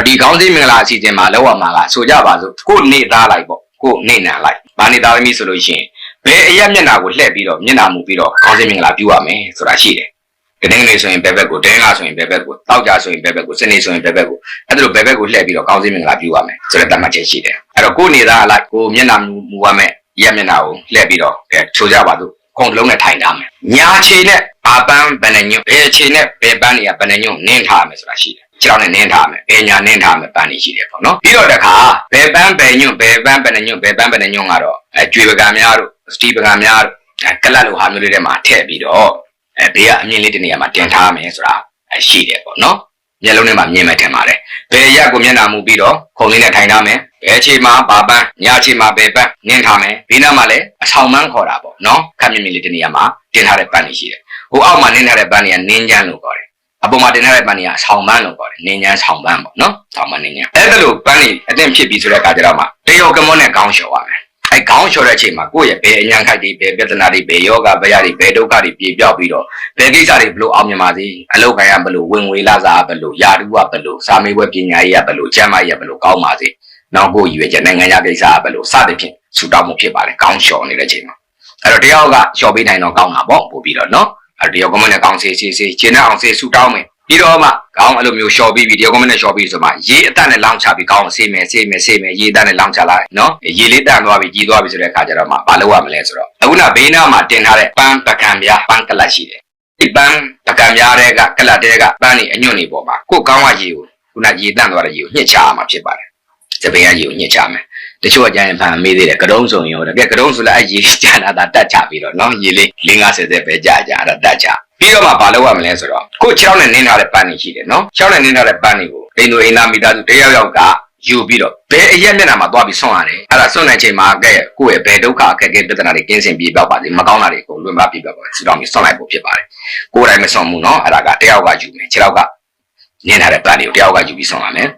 တော့ဒီခေါင်းစည်းမင်္ဂလာအစီအစဉ်မှာလောက်ရမှာကဆိုကြပါစို့ကိုနေသားလိုက်ပေါ့ကိုနေနံလိုက်ဘာနေသားသမီးဆိုလို့ရှိရင်ဘယ်အရက်မျက်နှာကိုလှည့်ပြီးတော့မျက်နှာမူပြီးတော့ခေါင်းစည်းမင်္ဂလာပြုရမယ်ဆိုတာရှိတယ်တနင်္ဂနွေဆိုရင်ဘယ်ဘက်ကိုတင်းကားဆိုရင်ဘယ်ဘက်ကိုတောက်ကြဆိုရင်ဘယ်ဘက်ကိုစနေဆိုရင်ဘယ်ဘက်ကိုအဲ့ဒါလိုဘယ်ဘက်ကိုလှည့်ပြီးတော့ခေါင်းစည်းမင်္ဂလာပြုရမယ်ဆိုတဲ့တတ်မှတ်ချက်ရှိတယ်အဲ့တော့ကိုနေသားလိုက်ကိုမျက်နှာမူရမယ်ရက်မျက်နှာကိုလှည့်ပြီးတော့အဲချိုးကြပါစို့ခုံတစ်လုံးနဲ့ထိုင်ထားမယ်ညာခြေနဲ့ဘာပန်းဘယ်နှညွန့်ဘယ်ခြေနဲ့ဘယ်ပန်းတွေကဘယ်နှညွန့်နင်းထားရမယ်ဆိုတာရှိတယ် ခြေထောက်နဲ့နင်းထားမယ်ဘယ်ညာနင်းထားမယ်ပန်းတွေရှိတယ်ပေါ့နော်ပြီးတော့တခါဘယ်ပန်းဘယ်ညွန့်ဘယ်ပန်းဘယ်နှညွန့်ဘယ်ပန်းဘယ်နှညွန့်ကတော့အဲကျွေပကံများတို့စတီပကံများတို့အဲကလတ်လိုဟာမျိုးလေးတွေမှာထည့်ပြီးတော့အဲဘေးကအမြင့်လေးတစ်နေရာမှာတင်ထားမယ်ဆိုတာအဲရှိတယ်ပေါ့နော်မျက်လုံးထဲမှာမြင်မှထင်ပါတယ်ဘယ်ရက်ကိုမျက်နှာမူပြီးတော့ခုံလေးနဲ့ထိုင်ထားမယ်ဘယ်ခြေမှာဘာပန်းညာခြေမှာဘယ်ပန်းနင်းထားမယ်ဘေးနားမှာလည်းအဆောင်မန်းခေါ်တာပေါ့နော်ခက်မြင့်မြင့်လေးတစ်နေရာမှာတင်ထားတဲ့ပန်းတွေရှိတယ်ဟိုအောက်မှာနင်းထားတဲ့ပန်းတွေကနင်းချမ်းလို့ခေါ်တယ် အပေါ်မှာတင်ထားတဲ့ပန်းတွေကဆောင်းပန်းလို့ခေါ်တယ်နင်းချမ်းဆောင်းပန်းပေါ့နော်ဆောင်းပန်းနင်းချမ်းအဲ့ဒါလို့ပန်းတွေအတင်ဖြစ်ပြီးဆိုတဲ့အခါကျတော့မှတရောကမွန်းနဲ့ကောင်းလျှော်ရမယ်အဲခေါင်းလျှော်တဲ့အချိန်မှာကိုယ့်ရဲ့ဘယ်အញ្ញံခိုက်တွေဘယ်ပြဿနာတွေဘယ်ယောဂဘယ်ရတွေဘယ်ဒုက္ခတွေပြေပြောက်ပြီးတော့ဘယ်ကိစ္စတွေဘလို့အောင်မြင်ပါစေအလောက်ခံရဘလို့ဝင်ငွေလာစားဘလို့ယာတုကဘလို့စာမေးပွဲပညာရေးကဘလို့ကျမ်းမာရေးကဘလို့ကောင်းပါစေနောက်ကိုရွေချက်နိုင်ငံခြားကိစ္စကဘလို့စသဖြင့်ဆူတောင်းမှုဖြစ်ပါတယ်ခေါင်းလျှော်နေတဲ့အချိန်မှာအဲ့တော့တယောက်ကလျှော်ပေးနိုင်တော့ကောင်းတာပေါ့ပို့ပြီးတော့နော်အဲ့ တယောက်ကမနဲ့ကောင်းစေစေစေကျင်းတဲ့အောင်စေဆူတောင်းမယ်ပြီးတော့မှကောင်းအဲ့လိုမျိုးလျှော်ပြီးပြီးတယောက်ကမနဲ့လျှော်ပြီးဆိုမှရေအတန့်နဲ့လောင်းချပြီးကောင်းအောင်ဆေးမယ်ဆေးမယ်ဆေးမယ်ရေအတန့်နဲ့လောင်းချလိုက်နော်ရေလေးတန့်သွားပြီးကြီးသွားပြီဆိုတဲ့အခါကျတော့မှမလုပ်ရမလဲဆိုတော့အခုနဘေးနားမှာတင်ထားတဲ့ပန်းပကံပြားပန်းကလတ်ရှိတယ်ဒီပန်းပကံပြားတွေကကလတ်တွေကပန်းနေအညွန့်နေပေါ်မှာကိုယ်ကောင်းကရေကိုခုနရေတန့်သွားတဲ့ရေကိုညှစ်ချရမှာဖြစ်ပါတယ်စပင်းကရေကိုညှစ်ချမယ် တချို့အကြရင်ဖန်မေးသေးတယ်ကတုံးစုံရောတကယ်ကတုံးဆိုလည်းအဲ့ရေလေးကြာလာတာတက်ချပြီးတော့နော်ရေလေး50 50ပဲကြာကြာအဲ့ဒါတက်ချပြီးတော့မှဘာလုပ်ရမလဲဆိုတော့ကို6နဲ့နင်းထားတဲ့ပန်းတွေရှိတယ်နော်6နဲ့နင်းထားတဲ့ပန်းတွေကိုအိမ်တို့အိမ်သားမိသားစုတယောက်ယောက်ကယူပြီးတော့ဘယ်အရက်မျက်နှာမှာသွားပြီးဆွန့်ရတယ်အဲ့ဒါဆွန့်တဲ့ချိန်မှာကဲကိုယ့်ရဲ့ဘယ်ဒုက္ခအခက်အခဲပြဿနာတွေကင်းစင်ပြေပြောက်ပါစေမကောင်းတာတွေကိုလွတ်မပြေပြောက်ပါစေစီတောင်းပြီးဆွန့်လိုက်ဖို့ဖြစ်ပါတယ်ကိုယ်တိုင်မဆွန့်ဘူးနော်အဲ့ဒါကတယောက်ကယူမယ်6ယောက်ကနင်းထားတဲ့ပန်းတွေကိုတယောက်ကယူပြီးဆွန့်ရမယ်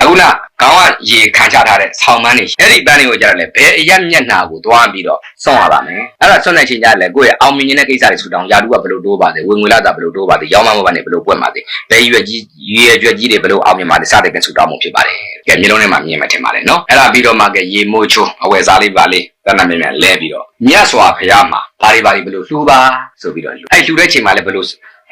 အခုနခေါင်းကရေခံချထားတဲ့ဆောင်းပန်းတွေအဲ့ဒီပန်းတွေကိုကြတော့လေဘယ်အရက်မျက်နှာကိုသွားပြီးတော့ဆွန့်ရပါမယ်အဲ့ဒါဆွန့်တဲ့ချိန်ကျလည်းကိုယ့်ရဲ့အောင်မြင်တဲ့ကိစ္စတွေဆူတောင်းယာတုကဘယ်လိုတိုးပါစေဝင်ငွေလာတာဘယ်လိုတိုးပါစေရောင်းမမနဲ့ဘယ်လိုပွက်ပါစေဘယ်ရွက်ကြီးရွက်ရွက်ကြီးတွေဘယ်လိုအောင်မြင်ပါလဲစတဲ့ကဆူတောင်းမှုဖြစ်ပါတယ်ကဲမျိုးလုံးထဲမှာမြင်မှထင်ပါတယ်နော်အဲ့ဒါပြီးတော့မှကရေမိုးချိုးအဝယ်စားလေးပါလေးတဏ္ဍမြင်မြန်လဲပြီးတော့မြတ်စွာဘုရားမှာဘာတွေဘာတွေဘယ်လိုလှူပါဆိုပြီးတော့လှူအဲ့လှူတဲ့ချိန်မှာလည်းဘယ်လို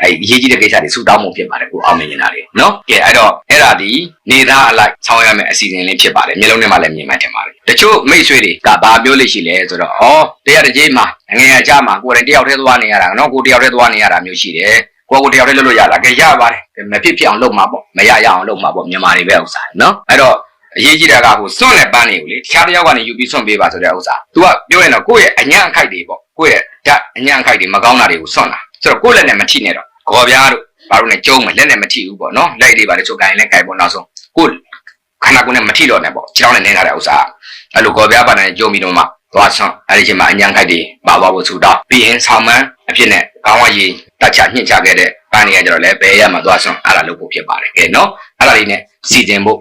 အဲ့အရေးကြီးတဲ့ကိစ္စတွေဆူတောင်းမှုဖြစ်ပါတယ်ကိုအောင်မြင်နေတာတွေနော်ကဲအဲ့တော့အဲ့ဒါဒီနေသားအလိုက်ဆောင်းရမယ့်အစီအစဉ်လေးဖြစ်ပါတယ်မျိုးလုံးထဲမှာလည်းမြင်မှထင်ပါတယ်တချို့မိတ်ဆွေတွေကဘာပြောလို့ရှိလဲဆိုတော့ဩတရားတကြီးမှာငငယ်အကြမှာကိုယ်တိုင်တယောက်တည်းသွားနေရတာနော်ကိုတယောက်တည်းသွားနေရတာမျိုးရှိတယ်ကိုကိုတယောက်တည်းလုပ်လို့ရလားကဲရပါတယ်မဖြစ်ဖြစ်အောင်လုပ်မှာပေါ့မရရအောင်လုပ်မှာပေါ့မြန်မာတွေပဲဥစ္စာနော်အဲ့တော့အရေးကြီးတာကဟိုစွန့်တဲ့ပန်းတွေကိုလေတခြားတစ်ယောက်ကနေယူပြီးစွန့်ပေးပါဆိုတဲ့ဥစ္စာ तू ကပြောရင်တော့ကိုယ့်ရဲ့အညံ့အခိုက်တွေပေါ့ကိုယ့်ရဲ့ဓာတ်အညံ့အခိုက်တွေမကောင်းတာတွေကိုစွန့်တာဆိုတော့ကိုယ့်လက်နဲ့မထိနဲ့တော့ ခေါ်ပြားတို့ဘာလို့လဲကျုံးမယ်လက်နဲ့မထိဘူးပေါ့နော်လက်တွေပါလေချိုကိုင်လက်ကိုင်ပေါ့နောက်ဆုံးကိုယ်ခန္ဓာကိုယ်နဲ့မထိတော့နဲ့ပေါ့ခြေထောက်နဲ့နင်းထားတဲ့ဥစ္စာအဲ့လိုခေါ်ပြားပါနဲ့ကျုံပြီးတော့မှသွားဆွန့်အဲ့ဒီချိန်မှာအညံ့ခိုက်တွေပါသွားဖို့ဆူတော့ပြီးရင်ဆောင်းမန်းအဖြစ်နဲ့ကောင်းဝရေတက်ချညှင့်ချခဲ့တဲ့ပန်းနေရကြတော့လဲဘယ်ရမှာသွားဆွန့်အဲ့ဒါလုပ်ဖို့ဖြစ်ပါတယ်ကဲနော်အဲ့ဒါလေးနဲ့စီတင်ဖို့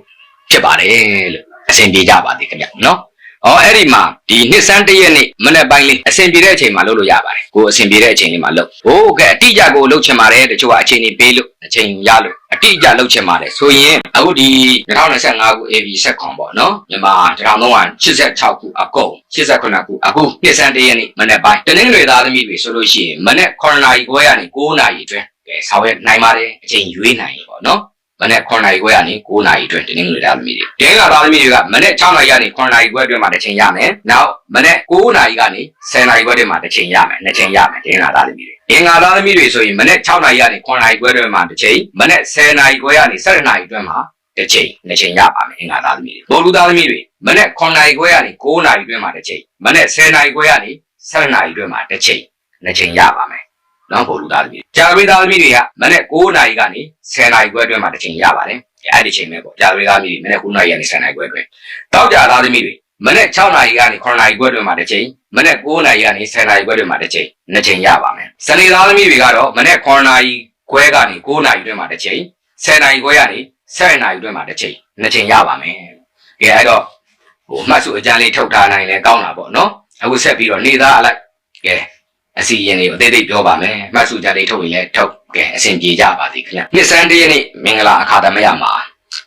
ဖြစ်ပါတယ်လို့အဆင်ပြေကြပါသေးခင်ဗျနော်။ အော်အဲ့ဒီမှာဒီနှစ်ဆန်းတရက်နေ့မနေ့ပိုင်းလေးအဆင်ပြေတဲ့အချိန်မှာလုပ်လို့ရပါတယ်။ကိုအဆင်ပြေတဲ့အချိန်လေးမှာလုပ်။ဟိုးကဲအတိအကျကိုလုပ်ချင်ပါတယ်တချို့ကအချိန်ကြီးပေးလို့အချိန်ရလို့အတိအကျလုပ်ချင်ပါတယ်ဆိုရင်အခုဒီ2025ခု AB ဆက်ခွန်ပေါ့နော်။မြန်မာ1386ခုအကုန်89ခုအခုနှစ်ဆန်းတရက်နေ့မနေ့ပိုင်းတနင်္ဂနွေသားသမီးတွေဆိုလို့ရှိရင်မနေ့9နာရီခွဲကနေ9နာရီအတွင်းကဲဆောင်ရွက်နိုင်ပါတယ်အချိန်ရွေးနိုင်ပေါ့နော်။ မနေ့9နာရီခွဲကနေ9နာရီအတွင်းတင်းငွေသားသမီးတွေတင်းကသားသမီးတွေကမနေ့6နာရီကနေ9နာရီခွဲအတွင်းမှာတစ်ချိန်ရမယ်နောက်မနေ့9နာရီကနေ10နာရီခွဲအတွင်းမှာတစ်ချိန်ရမယ်နှစ်ချိန်ရမယ်တင်းကသားသမီးတွေတင်းကသားသမီးတွေဆိုရင်မနေ့6နာရီကနေ9နာရီခွဲအတွင်းမှာတစ်ချိန်မနေ့10နာရီခွဲကနေ17နာရီအတွင်းမှာတစ်ချိန်နှစ်ချိန်ရပါမယ်အင်္ဂါသားသမီးတွေဘောလူသားသမီးတွေမနေ့9နာရီခွဲကနေ9နာရီအတွင်းမှာတစ်ချိန်မနေ့10နာရီခွဲကနေ17နာရီအတွင်းမှာတစ်ချိန်နှစ်ချိန်ရပါမယ် နော်ပေါ်လူသားသမီးကြာဝေးသားသမီးတွေကမနေ့9နာရီကနေ10နာရီခွဲအတွင်းမှာတစ်ချိန်ရပါတယ်အဲ့ဒီချိန်ပဲပေါ့ကြာဝေးသားသမီးတွေမနေ့9နာရီကနေ10နာရီခွဲအတွင်းတောက်ကြသားသမီးတွေမနေ့6နာရီကနေ9နာရီခွဲအတွင်းမှာတစ်ချိန်မနေ့9နာရီကနေ10နာရီခွဲအတွင်းမှာတစ်ချိန်နှစ်ချိန်ရပါမယ်စနေသားသမီးတွေကတော့မနေ့9နာရီခွဲကနေ9နာရီအတွင်းမှာတစ်ချိန်10နာရီခွဲကနေ7နာရီအတွင်းမှာတစ်ချိန်နှစ်ချိန်ရပါမယ်ကဲအဲ့တော့ဟိုအမှတ်စုအကြမ်းလေးထုတ်ထားနိုင်လဲကောင်းတာပေါ့နော်အခုဆက်ပြီးတော့နေသားအလိုက်ကဲ အစီရင်တွေကိုအသေးသေးပြောပါမယ်မှတ်စုကြလေးထုတ်ရင်လည်းထုတ်ကဲအဆင်ပြေကြပါစေခင်ဗျနှစ်စန်းတရက်နေ့မင်္ဂလာအခါသမယမှာ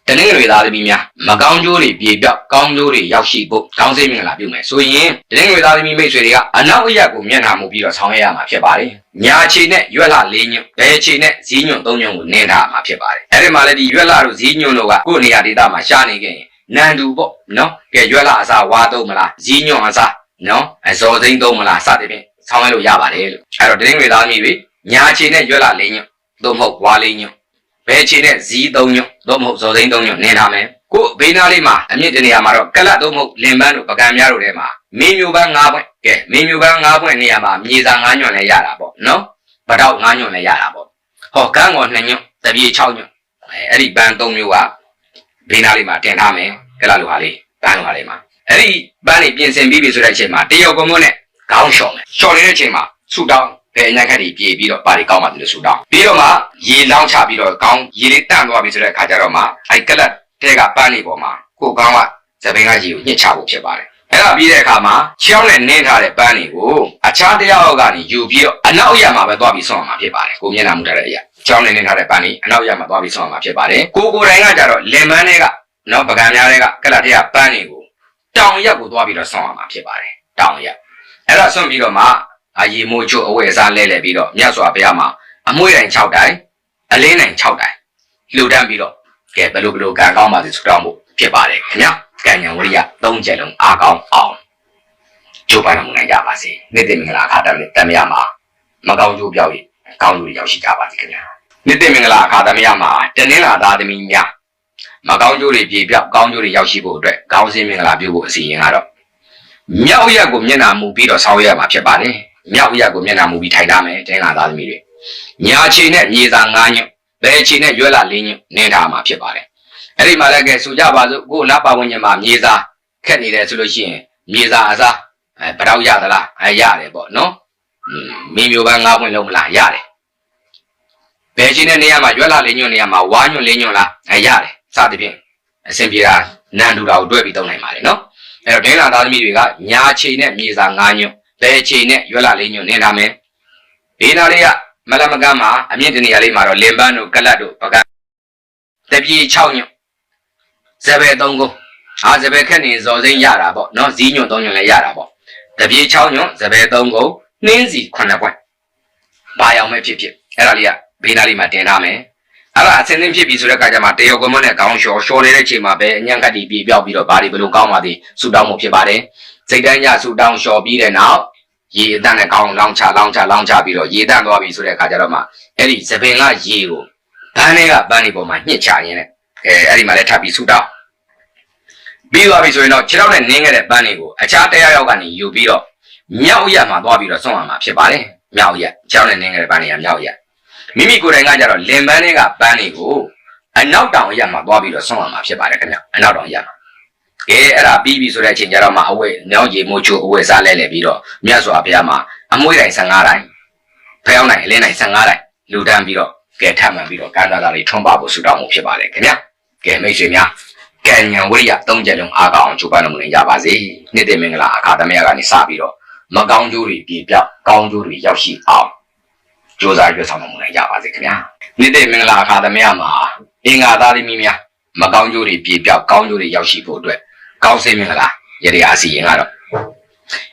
တနင်္ဂနွေသားသမီးများမကောင်းကျိုးတွေပြေပြောက်ကောင်းကျိုးတွေရောက်ရှိဖို့ကောင်းစိတ်မင်္ဂလာပြုမယ်ဆိုရင်တနင်္ဂနွေသားသမီးမိတ်ဆွေတွေကအနောက်အရက်ကိုမျက်နှာမူပြီးတော့ဆောင်ရွက်ရမှာဖြစ်ပါတယ်ညာချီနဲ့ရွက်လာလေးညွန့်ဘယ်ချီနဲ့ဇီးညွန့်သုံးညွန့်ကိုနင်းထားမှာဖြစ်ပါတယ်အဲ့ဒီမှာလည်းဒီရွက်လာတို့ဇီးညွန့်တို့ကကိုယ့်နေရာဒေသမှာရှာနေခဲ့ရင်နန်တူပေါ့နော်ကဲရွက်လာအစားဝါသုံးမလားဇီးညွန့်အစားနော်အဇော်သိန်းသုံးမလားစသဖြင့် ဆောင်ရွက်လို့ရပါတယ်လို့အဲ့တော့တနင်္ဂနွေသားသမီးတွေညာချီနဲ့ရွက်လာလေးညွန့်သို့မဟုတ်ဝါလေးညွန့်ဘယ်ချီနဲ့ဇီးသုံးညွန့်သို့မဟုတ်ဇော်သိန်းသုံးညွန့်နင်းထားမယ်ကိုဘေးနားလေးမှာအမြင့်တနေရာမှာတော့ကလတ်သို့မဟုတ်လင်ပန်းတို့ပကံများတို့ထဲမှာမင်းမျိုးပန်း၅ပွင့်ကဲမင်းမျိုးပန်း၅ပွင့်နေရာမှာမြေစာ၅ညွန့်လည်းရတာပေါ့နော်ဗတောက်၅ညွန့်လည်းရတာပေါ့ဟောကန်းကော2ညွန့်တပြေ6ညွန့်အဲအဲ့ဒီပန်း၃မျိုးကဘေးနားလေးမှာတင်ထားမယ်ကလတ်လိုဟာလေးပန်းလိုဟာလေးမှာအဲ့ဒီပန်းလေးပြင်ဆင်ပြီးပြီဆိုတဲ့အချိန်မှာတရုတ်ကမွန်းနဲ့ ခေါင်းလျှော်မယ်လျှော်နေတဲ့အချိန်မှာဆူတောင်းဘယ်အညာခက်တွေပြေးပြီးတော့ပါရီကောင်းမှတယ်လို့ဆူတောင်းပြီးတော့မှရေလောင်းချပြီးတော့ကောင်းရေလေးတန့်သွားပြီဆိုတဲ့အခါကျတော့မှအဲ့ကလတ်တဲကပန်းလေးပေါ်မှာကိုကောင်းကသပင်ကရေကိုညှစ်ချဖို့ဖြစ်ပါတယ်အဲ့ဒါပြီးတဲ့အခါမှာချောင်းနဲ့နင်းထားတဲ့ပန်းတွေကိုအခြားတစ်ယောက်ကနေယူပြီးတော့အနောက်ရမှာပဲသွားပြီးဆွမ်းအောင်မှာဖြစ်ပါတယ်ကိုမျက်နှာမူထားတဲ့အရာချောင်းနဲ့နင်းထားတဲ့ပန်းတွေအနောက်ရမှာသွားပြီးဆွမ်းအောင်မှာဖြစ်ပါတယ်ကိုကိုယ်တိုင်ကကြတော့လင်မန်းတွေကနော်ပကံများတွေကကလတ်တွေကပန်းတွေကိုတောင်ရက်ကိုသွားပြီးတော့ဆွမ်းအောင်မှာဖြစ်ပါတယ်တောင်ရက် အဲ့ဒါဆွမ်းပြီးတော့မှအာရီမိုးချို့အဝဲအစားလဲလဲပြီးတော့မြတ်စွာဘုရားမှာအမွှေးတိုင်6တိုင်အလင်းတိုင်6တိုင်လှူဒန်းပြီးတော့ကဲဘယ်လိုဘယ်လိုကံကောင်းပါစေဆုတောင်းဖို့ဖြစ်ပါတယ်ခင်ဗျာကံဉာဏ်ဝိရိယ၃ချက်လုံးအားကောင်းအောင်ကျိုးပန်းမှုနိုင်ကြပါစေနေ့တင်မင်္ဂလာအခါတိုင်းတမယမှာမကောင်းကျိုးပြောက်ရကောင်းကျိုးရောက်ရှိကြပါစေခင်ဗျာနေ့တင်မင်္ဂလာအခါတိုင်းမှာတနင်္လာသားသမီးများမကောင်းကျိုးတွေပြေပြောက်ကောင်းကျိုးတွေရောက်ရှိဖို့အတွက်ကောင်းစင်းမင်္ဂလာပြုဖို့အစီအရင်ကတော့ မြောက်ရက်ကိုမျက်နှာမူပြီးတော့ဆောင်ရွက်ရမှာဖြစ်ပါတယ်မြောက်ရက်ကိုမျက်နှာမူပြီးထိုင်ထားမယ်တင်းလာသားသမီးတွေညာချီနဲ့မြေစာ၅ညွတ်ဘယ်ချီနဲ့ရွက်လာ၄ညွတ်နင်းထားမှာဖြစ်ပါတယ်အဲ့ဒီမှာလည်းကဲဆိုကြပါစို့ကိုယ်နာပါဝင်ညမှာမြေစာခက်နေတယ်ဆိုလို့ရှိရင်မြေစာအစားအဲဘယ်တော့ရသလားအဲရတယ်ပေါ့နော်อืมမင်းမျိုးပန်း၅ပွင့်လုံးမလားရတယ်ဘယ်ချီနဲ့နေရာမှာရွက်လာ၄ညွတ်နေရာမှာဝါညွတ်၄ညွတ်လားအဲရတယ်စသဖြင့်အဆင်ပြေတာနန်တူတာကိုတွဲပြီးသုံးနိုင်ပါတယ်နော် အဲ့တော့ဒင်းလာသားသမီးတွေကညာချီနဲ့မြေစာ၅ညွတ်ဘယ်ချိန်နဲ့ရွက်လာလေးညွန့်နေထားမယ်ဘေးနာလေးကမလမကမ်းမှာအမြင့်တနေရာလေးမှာတော့လင်ပန်းတို့ကလတ်တို့ပကတပြေ6ညွန့်ဇဘယ်3ကုန်းအာဇဘယ်ခက်နေဇော်စိမ့်ရတာပေါ့နော်ဇီးညွန့်3ညွန့်လည်းရတာပေါ့တပြေ6ညွန့်ဇဘယ်3ကုန်းနှင်းစီ9ပွင့်ဘာရောင်ပဲဖြစ်ဖြစ်အဲ့ဒါလေးကဘေးနာလေးမှာတင်ထားမယ် အဲ့ဒါအစင်းသင်းဖြစ်ပြီဆိုတဲ့အခါကျမှတယောက်ကမနဲ့ကောင်းလျှော်လျှော်နေတဲ့ချိန်မှာပဲအညံ့ကတိပြေပြောက်ပြီးတော့ဘာတွေဘယ်လိုကောင်းပါသည်ဆူတောင်းမှုဖြစ်ပါတယ်စိတ်တန်းရဆူတောင်းလျှော်ပြီးတဲ့နောက်ရေအတန်းနဲ့ကောင်းလောင်းချလောင်းချလောင်းချပြီးတော့ရေတန်းသွားပြီဆိုတဲ့အခါကျတော့မှအဲ့ဒီသပင်ကရေကိုဘန်းတွေကဘန်းတွေပေါ်မှာညှစ်ချရင်းနဲ့အဲအဲ့ဒီမှာလည်းထပ်ပြီးဆူတောင်းပြီးသွားပြီဆိုရင်တော့ခြေထောက်နဲ့နင်းခဲ့တဲ့ဘန်းတွေကိုအခြားတရားရောက်ကနေယူပြီးတော့မြောက်ရက်မှာသွားပြီးတော့ဆွန့်အောင်မှာဖြစ်ပါတယ်မြောက်ရက်ခြေထောက်နဲ့နင်းခဲ့တဲ့ဘန်းတွေကမြောက်ရက် မိမိကိုယ်တိုင်ကကြတော့လင်ပန်းတွေကပန်းတွေကိုအနောက်တောင်ရက်မှာသွားပြီးတော့ဆွန့်အောင်မှာဖြစ်ပါတယ်ခင်ဗျအနောက်တောင်ရက်မှာကဲအဲ့ဒါပြီးပြီဆိုတဲ့အချိန်ကျတော့မှအဝဲညောင်းကြီးမိုးချိုအဝဲစားလဲလဲပြီးတော့မြတ်စွာဘုရားမှာအမွှေးတိုင်15တိုင်ဖျောင်းတိုင်အလင်းတိုင်15တိုင်လူတန်းပြီးတော့ကဲထပ်မှန်ပြီးတော့ကန္တာသာလေးထွန်းပါဖို့ဆုတောင်းမှုဖြစ်ပါတယ်ခင်ဗျကဲမိတ်ဆွေများကံဉဏ်ဝိရိယသုံးချက်လုံးအားကောင်းချိုးပန်းမှုနေကြပါစေနေ့တင်မင်္ဂလာအခါသမယကနေစပြီးတော့မကောင်းကျိုးတွေပြေပြောက်ကောင်းကျိုးတွေရောက်ရှိအောင် ကြိုးစားရွတ်ဆောင်မှုနိုင်ကြပါစေခင်ဗျာနေ့တင်မင်္ဂလာအခါသမယမှာအင်္ဂါသားသမီးများမကောင်းကျိုးတွေပြေပြောက်ကောင်းကျိုးတွေရောက်ရှိဖို့အတွက်ကောင်းစေမင်္ဂလာရတရားအစီရင်ကတော့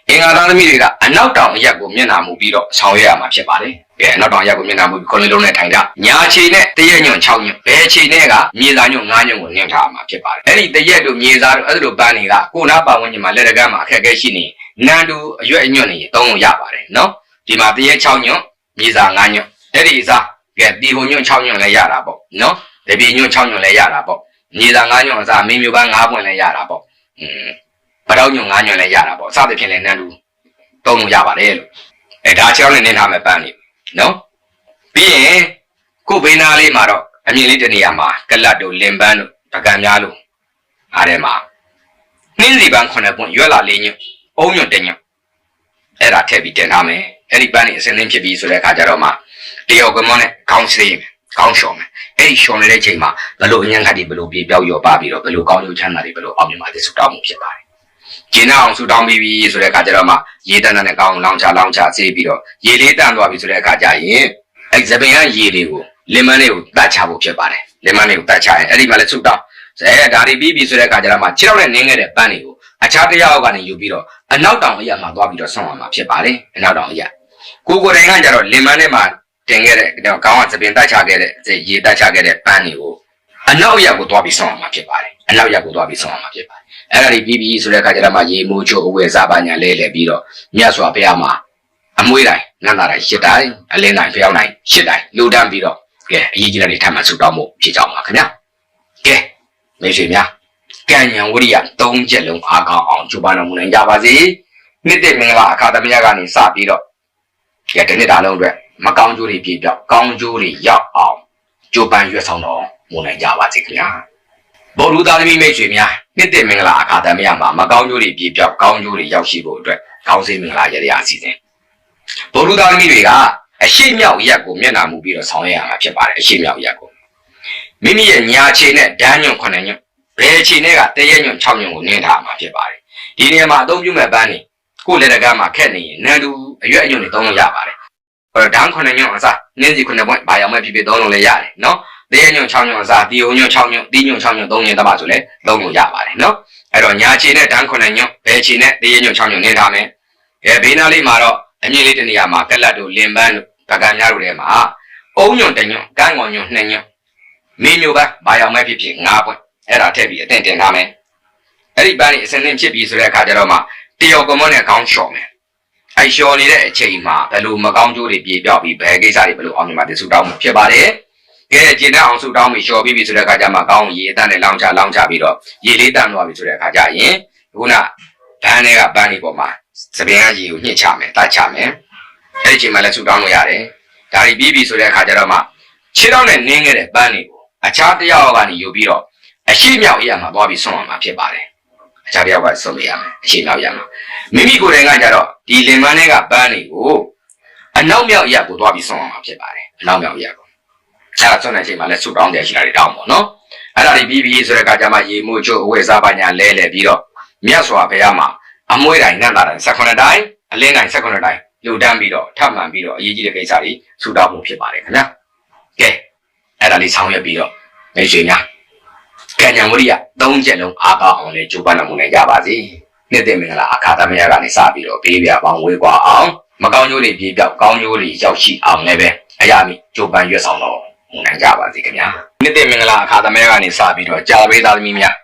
အင်္ဂါသားသမီးတွေကအနောက်တောင်အရက်ကိုမျက်နှာမူပြီးတော့ဆောင်ရွက်ရမှာဖြစ်ပါတယ်ကဲအနောက်တောင်အရက်ကိုမျက်နှာမူပြီးခွန်လေးလုံးနဲ့ထိုင်ကြညာခြေနဲ့တရက်ညွန့်6ညွန့်ဘယ်ခြေနဲ့ကမြေသားညွန့်9ညွန့်ကိုနင်းထားမှာဖြစ်ပါတယ်အဲ့ဒီတရက်တို့မြေသားတို့အဲ့လိုပန်းတွေကကိုနာပါဝင်ညမှာလက်တကမ်းမှာအခက်အခဲရှိနေနန်တူအရွက်အညွန့်နေသုံးလို့ရပါတယ်နော်ဒီမှာတရက်6ညွန့် မြေသား9ညွန့်အဲ့ဒီအစားကဲဒီဟိုညွန့်6ညွန့်လည်းရတာပေါ့နော်တပြေညွန့်6ညွန့်လည်းရတာပေါ့မြေသား9ညွန့်အစားမင်းမျိုးပန်း9ပွင့်လည်းရတာပေါ့อืมဗတောက်ညွန့်9ညွန့်လည်းရတာပေါ့အစသဖြင့်လည်းနန်တူသုံးလို့ရပါတယ်လို့အဲဒါချောင်းနဲ့နင်းထားမယ်ပန်းနေနော်ပြီးရင်ကိုယ်ဘေးနာလေးမှာတော့အမြင်လေးတစ်နေရာမှာကလတ်တို့လင်ပန်းတို့ပကံများလို့အားထဲမှာနှင်းစီပန်း9ပွင့်ရွက်လာလေးညွန့်အုံညွန့်တစ်ညွန့်အဲ့ဒါထည့်ပြီးတင်ထားမယ် အဲ့ဒီပန်းနေအစင်းလင်းဖြစ်ပြီးဆိုတဲ့အခါကျတော့မှတယောက်ကမွန်းနဲ့ခေါင်းစေးမယ်ခေါင်းလျှော်မယ်အဲ့ဒီလျှော်နေတဲ့ချိန်မှာဘလို့အញ្ញံခတ်တွေဘလို့ပြေပြောက်ရောပါပြီးတော့ဘလို့ကောင်းကျိုးချမ်းသာတွေဘလို့အောင်မြင်ပါတဲ့ဆုတောင်းမှုဖြစ်ပါတယ်ကျင်းအောင်ဆုတောင်းပြီးပြီဆိုတဲ့အခါကျတော့မှရေတန်းတန်းနဲ့ကောင်းလောင်ချလောင်ချဆေးပြီးတော့ရေလေးတန်းသွားပြီဆိုတဲ့အခါကျရင်အဲ့ဇပင်ကရေတွေကိုလင်မန်းလေးကိုတတ်ချဖို့ဖြစ်ပါတယ်လင်မန်းလေးကိုတတ်ချရင်အဲ့ဒီမှာလည်းဆုတောင်းအဲဒါတွေပြီးပြီဆိုတဲ့အခါကျတော့မှခြေထောက်နဲ့နင်းခဲ့တဲ့ပန်းတွေကိုအခြားတစ်ယောက်ကနေယူပြီးတော့အနောက်တောင်အရာမှာသွားပြီးတော့ဆောင်းရမှာဖြစ်ပါတယ်အနောက်တောင်အရာ ကိုကိုယ်တိုင်ကကြတော့လင်မန်းထဲမှာတင်ခဲ့တဲ့ကောင်းကသပင်တက်ချခဲ့တဲ့ရေတက်ချခဲ့တဲ့ပန်းတွေကိုအနောက်အရာကိုသွားပြီးဆောင်းရမှာဖြစ်ပါတယ်အနောက်အရာကိုသွားပြီးဆောင်းရမှာဖြစ်ပါတယ်အဲ့ဒါတွေပြီးပြီဆိုတဲ့အခါကျတော့မှရေမိုးချိုးအဝယ်စားပါညာလဲလဲပြီးတော့မြတ်စွာဘုရားမှာအမွေးတိုင်းနန္တာတိုင်းရှစ်တိုင်းအလင်းတိုင်းဖျောင်းတိုင်းရှစ်တိုင်းလူတန်းပြီးတော့ကဲအရေးကြီးတဲ့တွေထပ်မံဆုတောင်းဖို့ဖြစ်ကြပါခင်ဗျာကဲမိတ်ဆွေများကံဉဏ်ဝိရိယ၃ချက်လုံးအားကောင်းအောင်ကြိုးပမ်းတော်မူနိုင်ကြပါစေနှစ်သက်မင်္ဂလာအခါသမယကနေစပြီးတော့ ကဲဒီနေ့ဒါလုံးအတွက်မကောင်းကျိုးတွေပြေပြောက်ကောင်းကျိုးတွေရောက်အောင်ကြိုးပမ်းရွက်ဆောင်တော်မူနိုင်ကြပါစေခင်ဗျာဘောလူသားသမီးမိတ်ဆွေများနှစ်သက်မင်္ဂလာအခါသမယမှာမကောင်းကျိုးတွေပြေပြောက်ကောင်းကျိုးတွေရောက်ရှိဖို့အတွက်ကောင်းစေမင်္ဂလာရရအစီအစဉ်ဘောလူသားသမီးတွေကအရှိမြောက်ရက်ကိုမျက်နှာမူပြီးတော့ဆောင်ရွက်ရမှာဖြစ်ပါတယ်အရှိမြောက်ရက်ကိုမိမိရဲ့ညာခြေနဲ့ဒန်းညွန့်ခုနှစ်ညွန့်ဘယ်ခြေနဲ့ကတရက်ညွန့်6ညွန့်ကိုနင်းထားမှာဖြစ်ပါတယ်ဒီနေရာမှာအသုံးပြုမဲ့ပန်းနေ ကိုယ်လက်တကမ်းမှာခက်နေရင်နန်းတူအရွက်အညွန့်တွေသုံးလို့ရပါတယ်ဟိုဒန်းခုနှစ်ညွန့်အစားနင်းစီခုနှစ်ပွင့်ဘာရောက်မဲ့ဖြစ်ဖြစ်သုံးလို့လည်းရတယ်နော်တရက်ညွန့်6ညွန့်အစားတီယုံညွန့်6ညွန့်တီးညွန့်6ညွန့်သုံးရင်တပါဆိုလဲသုံးလို့ရပါတယ်နော်အဲ့တော့ညာခြေနဲ့ဒန်းခုနှစ်ညွန့်ဘယ်ခြေနဲ့တရက်ညွန့်6ညွန့်နင်းထားမယ်အဲဘေးနားလေးမှာတော့အမြင့်လေးတနေရာမှာကက်လက်တို့လင်ပန်းတို့ဗကံများတို့ထဲမှာအုံညွန့်တညွန့်ကန်းကောင်ညွန့်နှစ်ညွန့်မင်းမျိုးကဘာရောက်မဲ့ဖြစ်ဖြစ်၅ပွင့်အဲ့ဒါထည့်ပြီးအသင့်တင်ထားမယ်အဲ့ဒီပန်းကြီးအစင်းသင်းဖြစ်ပြီးဆိုတဲ့အခါကျတော့မှ တယောက်ကမွန်းနဲ့ခေါင်းလျှော်မယ်အဲ့လျှော်နေတဲ့အချိန်မှာဘယ်လိုမကောင်းကျိုးတွေပြေပြောက်ပြီးဘယ်ကိစ္စတွေဘယ်လိုအောင်မြင်မှာတဆူတောင်းမှုဖြစ်ပါတယ်ကဲကျင်းတဲ့အောင်ဆူတောင်းပြီးလျှော်ပြီးပြီဆိုတဲ့အခါကျမှကောင်းရေအတန်းနဲ့လောင်းချလောင်းချပြီးတော့ရေလေးတန်းသွားပြီဆိုတဲ့အခါကျရင်ခုနဘန်းတွေကဘန်းတွေပေါ်မှာသပင်ကရေကိုညှစ်ချမယ်တတ်ချမယ်အဲ့ဒီချိန်မှာလည်းဆူတောင်းလို့ရတယ်ဒါတွေပြီးပြီဆိုတဲ့အခါကျတော့မှခြေထောက်နဲ့နင်းခဲ့တဲ့ပန်းတွေကိုအခြားတစ်ယောက်ကနေယူပြီးတော့အရှိမြောက်အရာမှာသွားပြီးဆွန့်အောင်မှာဖြစ်ပါတယ် အခြားတစ်ယောက်ကဆွန့်လို့ရမယ်အရှိမြောက်အရာမှာမိမိကိုယ်တိုင်ကကြတော့ဒီလင်မန်းတွေကပန်းတွေကိုအနောက်မြောက်အရာကိုသွားပြီးဆွန့်အောင်မှာဖြစ်ပါတယ်အနောက်မြောက်အရာကိုအဲဒါဆွန့်တဲ့အချိန်မှာလည်းဆူတောင်းတယ်ရှိတာတွေတောင်းပေါ့နော်အဲ့ဒါတွေပြီးပြီဆိုတဲ့အခါကျမှရေမိုးချိုးအဝယ်စားပါညာလဲလဲပြီးတော့မြတ်စွာဘုရားမှာအမွှေးတိုင်းနတ်တာတိုင်း18တိုင်းအလင်းတိုင်း18တိုင်းလူတန်းပြီးတော့ထပ်မှန်ပြီးတော့အရေးကြီးတဲ့ကိစ္စတွေဆူတောင်းမှုဖြစ်ပါတယ်ခင်ဗျာကဲအဲ့ဒါလေးဆောင်ရွက်ပြီးတော့မိတ်ဆွေများ ကံညာဝရိယ၃ချက်လုံးအားကောင်းအောင်လေကြိုးပမ်းတော်မူနိုင်ကြပါစေနှစ်သိမင်္ဂလာအခါသမယကနေစပြီးတော့ပေးပြပေါင်းဝေးကွာအောင်မကောင်းကျိုးတွေပြေပြောက်ကောင်းကျိုးတွေရောက်ရှိအောင်လည်းပဲအရာမိကြိုးပမ်းရွက်ဆောင်တော်မူနိုင်ကြပါစေခင်ဗျာနှစ်သိမင်္ဂလာအခါသမယကနေစပြီးတော့ကြာပေးသားသမီးများ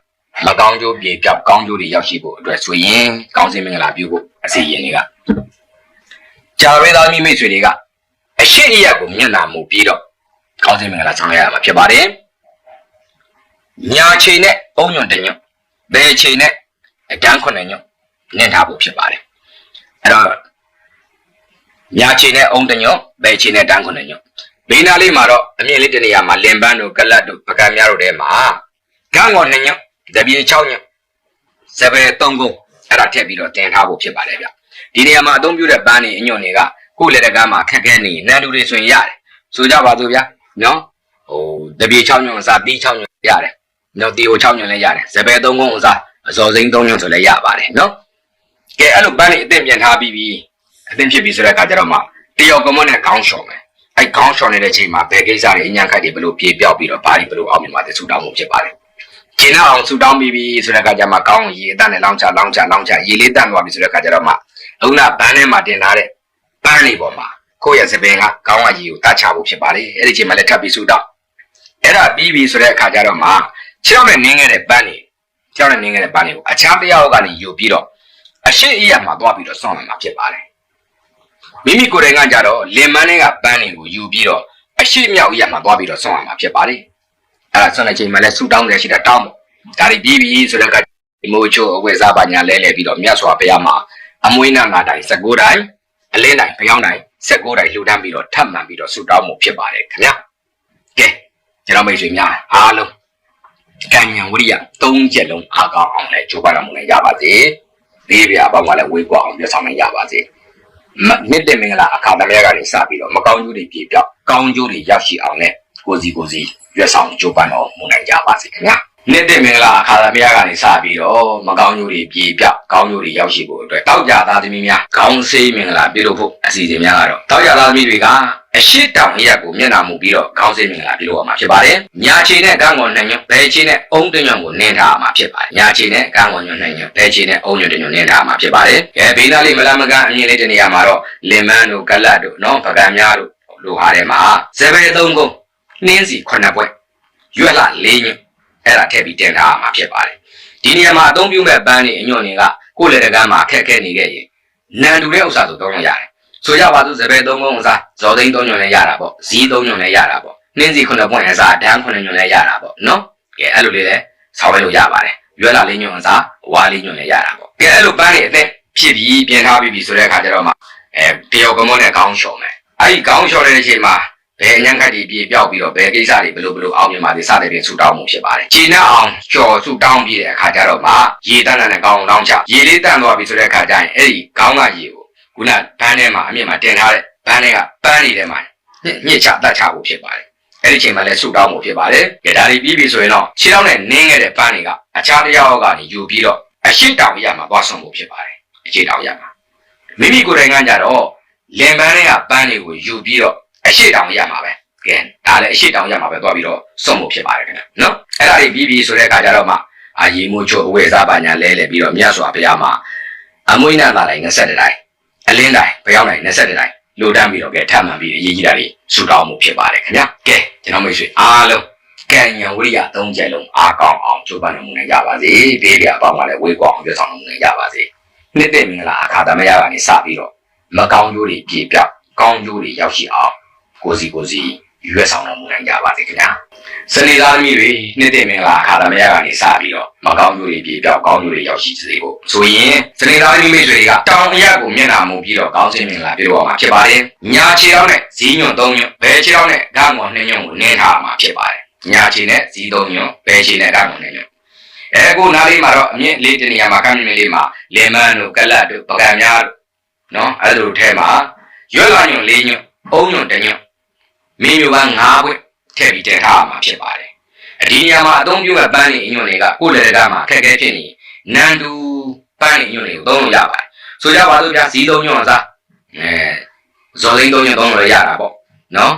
မကောင်းကျိုးပြေပြောက်ကောင်းကျိုးတွေရောက်ရှိဖို့အတွက်ဆိုရင်ကောင်းစင်မင်္ဂလာပြုဖို့အစီအရင်တွေကကြာပေးသားသမီးမိတ်ဆွေတွေကအရှိအရာကိုမျက်နှာမူပြီးတော့ကောင်းစင်မင်္ဂလာဆောင်ရရမှာဖြစ်ပါတယ် ညာချိန်နဲ့အုံညွန့်တညွန့်ဘယ်ချိန်နဲ့အတန်းခုနှစ်ညွန့်နင်းထားဖို့ဖြစ်ပါတယ်အဲ့တော့ညာချိန်နဲ့အုံတညွန့်ဘယ်ချိန်နဲ့တန်းခုနှစ်ညွန့်ဘေးနားလေးမှာတော့အမြင့်လေးတနေရာမှာလင်ပန်းတို့ကလတ်တို့ပကံများတို့ထဲမှာကန်းကောနှစ်ညွန့်တပြေ6ညွန့်စပယ်3ကုန်းအဲ့ဒါထည့်ပြီးတော့တင်ထားဖို့ဖြစ်ပါတယ်ဗျဒီနေရာမှာအသုံးပြုတဲ့ပန်းတွေအညွန့်တွေကကိုယ့်လက်တကမ်းမှာခက်ခဲနေနန်းတူတွေဆိုရင်ရတယ်ဆိုကြပါစို့ဗျာနော်ဟိုတပြေ6ညွန့်အစားတီး6ညွန့်ရတယ် နော်တီဟို6ညွန့်လည်းရတယ်စပယ်3ကုန်းအစားအစော်စိမ်း3ညွန့်ဆိုလည်းရပါတယ်နော်ကဲအဲ့လိုပန်းတွေအသင့်ပြန်ထားပြီးပြီအသင့်ဖြစ်ပြီဆိုတဲ့အခါကျတော့မှတယောက်ကမွန်းနဲ့ခေါင်းလျှော်မယ်အဲ့ခေါင်းလျှော်နေတဲ့ချိန်မှာဘယ်ကိစ္စတွေအញ្ញံခိုက်တွေဘယ်လိုပြေပြောက်ပြီးတော့ဘာတွေဘယ်လိုအောင်မြင်မှာတဆူတောင်းမှုဖြစ်ပါတယ်ကျင်းအောင်ဆူတောင်းပြီးပြီဆိုတဲ့အခါကျမှကောင်းရေအတန်းနဲ့လောင်းချလောင်းချလောင်းချရေလေးတန့်သွားပြီဆိုတဲ့အခါကျတော့မှအခုနဘန်းထဲမှာတင်ထားတဲ့ပန်းလေးပေါ်မှာကိုယ့်ရဲ့စပင်ကကောင်းကရေကိုတတ်ချဖို့ဖြစ်ပါတယ်အဲ့ဒီချိန်မှာလည်းထပ်ပြီးဆူတောင်းအဲ့ဒါပြီးပြီဆိုတဲ့အခါကျတော့မှ ခြေောက်နဲ့နင်းခဲ့တဲ့ပန်းလေးခြေောက်နဲ့နင်းခဲ့တဲ့ပန်းလေးကိုအခြားတစ်ယောက်ကနေယူပြီးတော့အရှိအရာမှာသွားပြီးတော့စောင့်လာမှာဖြစ်ပါတယ်မိမိကိုယ်တိုင်ကကြတော့လင်မန်းတွေကပန်းတွေကိုယူပြီးတော့အရှိမြောက်အရာမှာသွားပြီးတော့စောင့်လာမှာဖြစ်ပါတယ်အဲ့ဒါဆွမ်းတဲ့ချိန်မှာလည်းဆူတောင်းရရှိတာတောင်းပေါ့ဒါတွေပြီးပြီဆိုတော့ကဒီမိုးချိုအဝယ်စားပါညာလဲလဲပြီးတော့မြတ်စွာဘုရားမှာအမွေးနာငါတိုင်း19တိုင်းအလင်းတိုင်းဖျောင်းတိုင်း19တိုင်းလှူဒန်းပြီးတော့ထပ်မံပြီးတော့ဆူတောင်းမှုဖြစ်ပါတယ်ခင်ဗျာကဲကျွန်တော်မိတ်ဆွေများအားလုံး ကံဉာဏ်ဝိရိယ၃ချက်လုံးအားကောင်းအောင်လဲကြိုးပမ်းတော်မူနိုင်ကြပါစေဒီပြာပေါင်းကလည်းဝေးကွာအောင်ပြဆောင်နိုင်ကြပါစေမြစ်တဲ့မင်္ဂလာအခါသမယကနေစပြီးတော့မကောင်းကျိုးတွေပြေပြောက်ကောင်းကျိုးတွေရောက်ရှိအောင်လဲကိုစီကိုစီရွက်ဆောင်ကြိုးပမ်းတော်မူနိုင်ကြပါစေခင်ဗျာနေ့တဲ့မင်္ဂလာအခါသမယကနေစပြီးတော့မကောင်းကျိုးတွေပြေပြောက်ကောင်းကျိုးတွေရောက်ရှိဖို့အတွက်တောက်ကြသားသမီးများခေါင်းဆေးမင်္ဂလာပြုလုပ်ဖို့အစီအစဉ်များကတော့တောက်ကြသားသမီးတွေက အအရှိတောင်ရက်ကိုမျက်နှာမူပြီးတော့ခေါင်းစဉ်မင်္ဂလာပြုလုပ်ရမှာဖြစ်ပါတယ်။ညာချေနဲ့ကန်းကော်နှစ်ညွန့်ဘဲချေနဲ့အုံးတညွန့်ကိုနင်းထားရမှာဖြစ်ပါတယ်။ညာချေနဲ့ကန်းကော်ညွန့်နှစ်ညွန့်ဘဲချေနဲ့အုံးညွန့်တညွန့်နင်းထားရမှာဖြစ်ပါတယ်။ကဲဘေးနားလေးမလားမကန်းအမြင်လေးတနေရာမှာတော့လင်မန်းတို့ကလတ်တို့နော်ပကံများတို့လိုဟာထဲမှာဇဘဲသုံးကုန်းနှင်းစီခုနှစ်ပွဲရွက်လာ၄ညွန့်အဲ့ဒါထည့်ပြီးတင်ထားရမှာဖြစ်ပါတယ်။ဒီနေရာမှာအသုံးပြုမဲ့ပန်းနေအညွန့်တွေကကိုယ့်လက်တကမ်းမှာခက်ခဲနေခဲ့ရင်နန်တူတဲ့ဥစ္စာဆိုသုံးလို့ရတယ်။ ဆိုကြပါစို့ဇဘဲသုံးကုန်းဥစ္စာဇော်သိန်းသုံးညွန့်လည်းရတာပေါ့ဇီးသုံးညွန့်လည်းရတာပေါ့နှင်းစီခုနှစ်ပွင့်အစားဒန်းခုနှစ်ညွန့်လည်းရတာပေါ့နော်။ကဲအဲ့လိုလေးလည်းဆောင်းလိုက်လို့ရပါတယ်။ရွက်လာလေးညွန့်အစားဝါလေးညွန့်လည်းရတာပေါ့။ကဲအဲ့လိုပန်းနေအသက်ဖြစ်ပြီးပြင်ထားပြီးပြီဆိုတဲ့အခါကျတော့မှအဲတယောက်ကမောနဲ့ခေါင်းလျှော်မယ်။အဲ့ဒီခေါင်းလျှော်တဲ့အချိန်မှာဘယ်အញ្ញံခတ်တွေပြေပြောက်ပြီးတော့ဘယ်ကိစ္စတွေဘယ်လိုဘယ်လိုအောင်မြင်ပါလဲစတဲ့ပြင်ဆူတောင်းမှုဖြစ်ပါတယ်။ခြေနဲ့အောင်ကျော်ဆူတောင်းပြီးတဲ့အခါကျတော့မှရေတန်းတန်းနဲ့ကောင်းအောင်တောင်းချရေလေးတန်းသွားပြီဆိုတဲ့အခါကျရင်အဲ့ဒီခေါင်းကရေကို ခုနဘန်းထဲမှာအမြင့်မှာတင်ထားတဲ့ဘန်းတွေကပန်းနေတဲ့မှာညှစ်ညှစ်ချတတ်ချဖို့ဖြစ်ပါတယ်။အဲ့ဒီချိန်မှာလည်းဆူတောင်းမှုဖြစ်ပါတယ်။ကြဒါတွေပြီးပြီဆိုရင်တော့ခြေထောက်နဲ့နင်းခဲ့တဲ့ပန်းတွေကအခြားတစ်ယောက်ကနေယူပြီးတော့အရှိတောင်ရမှာသွားဆုံးဖို့ဖြစ်ပါတယ်။အရှိတောင်ရမှာမိမိကိုယ်တိုင်ကကြတော့လင်ပန်းတွေကပန်းတွေကိုယူပြီးတော့အရှိတောင်ရမှာပဲ။ကဲဒါလည်းအရှိတောင်ရမှာပဲသွားပြီးတော့စုံဖို့ဖြစ်ပါတယ်ခင်ဗျနော်အဲ့ဒါတွေပြီးပြီဆိုတဲ့အခါကျတော့မှအာရေမိုးချိုအဝေစားပါညာလဲလဲပြီးတော့မြတ်စွာဘုရားမှာအမွှေးနာလာတိုင်း20တိုင်း အလင်းတိုင်းဘယောင်းတိုင်း20တိုင်းလိုတန်းပြီးတော့ကဲထပ်မှန်ပြီးအရေးကြီးတာတွေဆူတောင်းမှုဖြစ်ပါတယ်ခင်ဗျကဲကျွန်တော်မိတ်ဆွေအားလုံးကံဉဏ်ဝိရိယသုံးချက်လုံးအားကောင်းအောင်ကြိုးပမ်းမှုနဲ့ရပါစေဘေးပြအပေါင်းကလည်းဝေးကွာအောင်ပြဆောင်မှုနဲ့ရပါစေနှစ်သိမင်္ဂလာအခါသမယကနေစပြီးတော့မကောင်းကျိုးတွေပြေပြောက်ကောင်းကျိုးတွေရောက်ရှိအောင်ကိုစီကိုစီ ရွက်ဆောင်တော်မူနိုင်ကြပါစေခင်ဗျာစနေသားသမီးတွေနှစ်သိမင်္ဂလာအခါသမယကနေစပြီးတော့မကောင်းကျိုးတွေပြေပြောက်ကောင်းကျိုးတွေရောက်ရှိစေဖို့ဆိုရင်စနေသားသမီးမိတ်ဆွေတွေကတောင်အရက်ကိုမျက်နှာမူပြီးတော့ကောင်းခြင်းမင်္ဂလာပြုတော်မှာဖြစ်ပါတယ်ညာခြေတော်နဲ့ဇီးညွန့်သုံးညွန့်ဘဲခြေတော်နဲ့ဂါငွန်နှစ်ညွန့်ကိုနင်းထားမှာဖြစ်ပါတယ်ညာခြေနဲ့ဇီးသုံးညွန့်ဘဲခြေနဲ့ဂါငွန်နှစ်ညွန့်အဲကိုနားလေးမှာတော့အမြင့်လေးတနေရာမှာကမ်းမြင့်လေးမှာလေမန်းတို့ကလတ်တို့ပကံများတို့နော်အဲ့လိုထဲမှာရွက်လာညွန့်လေးညွန့်အုံညွန့်တစ်ညွန့် မင်းမျိုးက၅ဘွဲ့ထည့်ပြီးတည်ထားမှာဖြစ်ပါတယ်အဒီညမှာအသုံးပြုမဲ့ပန်းလေးအညွန့်တွေကကိုယ်လက်တကမှာအခက်အခဲဖြစ်နေနန်တူပန်းလေးအညွန့်တွေကိုသုံးလို့ရပါတယ်ဆိုကြပါစို့ဗျာဇီးသုံးညွန့်အစားအဲဇော်လိန်သုံးညွန့်သုံးလို့ရတာပေါ့နော်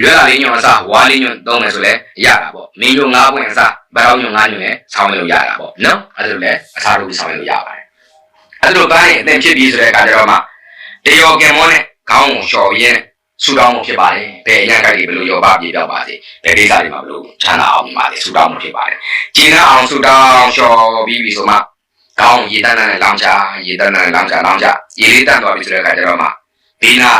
ရွက်လာလေးညွန့်အစားဝါလေးညွန့်သုံးမယ်ဆိုလဲရတာပေါ့မင်းမျိုး၅ဘွဲ့အစားဗရောင်းညွန့်၅ညွန့်နဲ့ဆောင်းလို့ရတာပေါ့နော်အဲ့ဒါလိုလဲအစားလုပ်ပြီးဆောင်းလို့ရပါတယ်အဲ့ဒါလိုပန်းလေးအသင်ဖြစ်ပြီးဆိုတဲ့အခါကျတော့မှတယောကင်မောနဲ့ခေါင်းကိုလျှော်ရင်း ဆူတောင်းမှုဖြစ်ပါတယ်။ဘယ်အရန်ကလေးဘယ်လိုရောပါပြေပြောက်ပါစေ။ဘယ်ကိစ္စတွေမှာဘယ်လိုချမ်းသာအောင်မြင်ပါစေဆူတောင်းမှုဖြစ်ပါတယ်။ကျင်းနာအောင်ဆူတောင်းလျှော်ပြီးပြီဆိုမှခေါင်းရေတန်းတန်းနဲ့လောင်းချရေတန်းတန်းနဲ့လောင်းချလောင်းချရေလေးတန်းသွားပြီဆိုတဲ့အခါကျတော့မှဒီနာ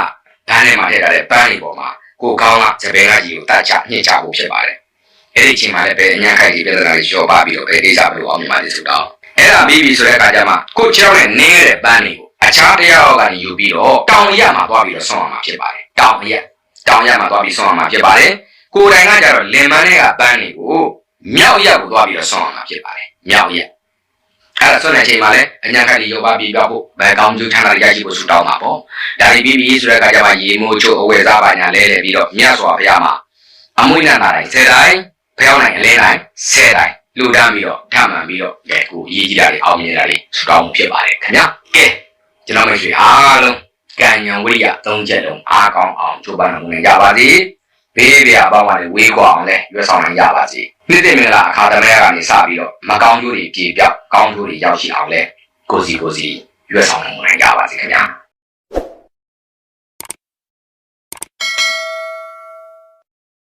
ဘန်းထဲမှာထည့်ထားတဲ့ပန်းတွေပေါ်မှာကိုခေါင်းကစပယ်ကရေကိုတတ်ချညှစ်ချဖို့ဖြစ်ပါတယ်။အဲ့ဒီအချိန်မှာလည်းဘယ်အရန်ခိုက်ကြီးပြဿနာတွေလျှော်ပါပြီးတော့ဘယ်ကိစ္စဘယ်လိုအောင်မြင်ပါစေဆူတောင်းအဲ့ဒါပြီးပြီဆိုတဲ့အခါကျမှကိုချောင်းနဲ့နင်းရတဲ့ပန်းတွေကိုအခြားတရားကနေယူပြီးတော့တောင်ရမှာသွားပြီးတော့ဆွမ်းအောင်မှာဖြစ်ပါတယ်။ တောင်ရတောင်ရမှာသွားပြီးဆွမ်းအောင်မှာဖြစ်ပါတယ်။ကိုယ်တိုင်ကကြတော့လင်မန်းတွေကပန်းတွေကိုမြောက်ရက်ကိုသွားပြီးတော့ဆွမ်းအောင်မှာဖြစ်ပါတယ်။မြောက်ရက်အဲ့ဒါဆွမ်းတဲ့အချိန်မှာလည်းအညာခက်ကြီးရောပါပြီးပြောက်ဖို့ဘယ်ကောင်းကျိုးချမ်းသာရရှိဖို့ဆူတောင်းပါပေါ့။ဒါပြီးပြီးပြီဆိုတဲ့အခါကျမှရေမိုးချို့အဝယ်စားပါညာလဲလဲပြီးတော့မြတ်စွာဘုရားမှာအမွှေးနာနာတိုင်းဆယ်တိုင်းဘယ်အောင်နိုင်အလဲတိုင်းဆယ်တိုင်းလူတန်းပြီးတော့ထမှန်ပြီးတော့ကဲကိုအရေးကြီးတာတွေအောင်မြင်တာတွေဆူတောင်းမှုဖြစ်ပါတယ်ခင်ဗျာ။ကဲကျွန်တော်မိတ်ဆွေအားလုံး ကံဉဏ်ဝိရိယသုံးချက်လုံးအားကောင်းအောင်ကြိုးပမ်းနိုင်မှုနဲ့ရပါစေဘေးပြအပေါင်းကလည်းဝေးကွာအောင်လဲရွေးဆောင်နိုင်ရပါစေနေ့တင်မင်္ဂလာအခါသမယကနေစပြီးတော့မကောင်းကျိုးတွေပြေပြောက်ကောင်းကျိုးတွေရောက်ရှိအောင်လဲကိုစီကိုစီရွေးဆောင်နိုင်မှုနဲ့ရပါစေခင်ဗျာ